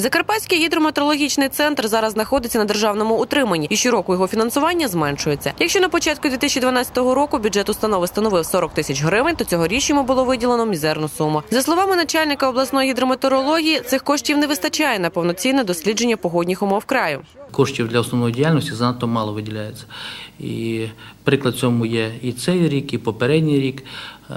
Закарпатський гідрометеорологічний центр зараз знаходиться на державному утриманні, і щороку його фінансування зменшується. Якщо на початку 2012 року бюджет установи становив 40 тисяч гривень, то цьогоріч йому було виділено мізерну суму. За словами начальника обласної гідрометеорології, цих коштів не вистачає на повноцінне дослідження погодних умов краю. Коштів для основної діяльності занадто мало виділяється. І приклад цьому є і цей рік, і попередній рік. Е,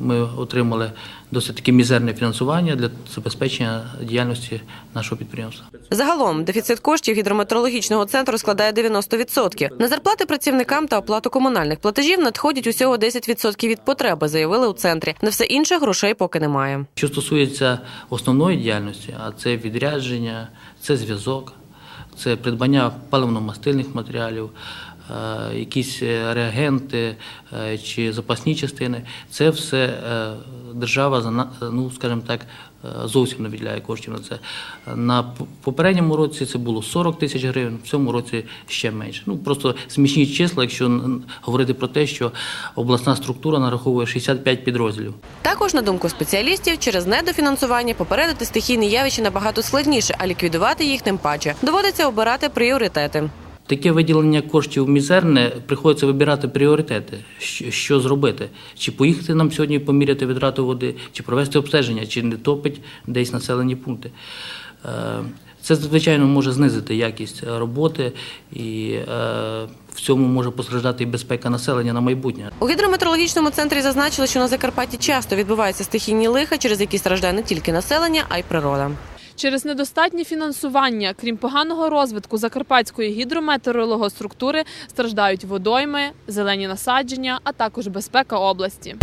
Ми отримали досить таки мізерне фінансування для забезпечення діяльності нашого підприємства. Загалом дефіцит коштів гідрометеорологічного центру складає 90%. На зарплати працівникам та оплату комунальних платежів надходять усього 10% від потреби, заявили у центрі. На все інше грошей поки немає. Що стосується основної діяльності, а це відрядження, це зв'язок, це придбання паливно-мастильних матеріалів, е, якісь реагенти е, чи запасні частини, це все е, держава ну, скажімо так, е, зовсім не виділяє коштів на це. На попередньому році це було 40 тисяч гривень, в цьому році ще менше. Ну просто смішні числа, якщо говорити про те, що обласна структура нараховує 65 підрозділів. Також, на думку спеціалістів, через недофінансування попередити стихійні явища набагато складніше, а ліквідувати їх тим паче. Доводиться обирати пріоритети. Таке виділення коштів мізерне, приходиться вибирати пріоритети, що, зробити. Чи поїхати нам сьогодні поміряти відрату води, чи провести обстеження, чи не топить десь населені пункти. Е, Це, звичайно, може знизити якість роботи і е, в цьому може постраждати і безпека населення на майбутнє. У гідрометеорологічному центрі зазначили, що на Закарпатті часто відбуваються стихійні лиха, через які страждає не тільки населення, а й природа. Через недостатнє фінансування, крім поганого розвитку закарпатської гідрометеорологоструктури, страждають водойми, зелені насадження, а також безпека області.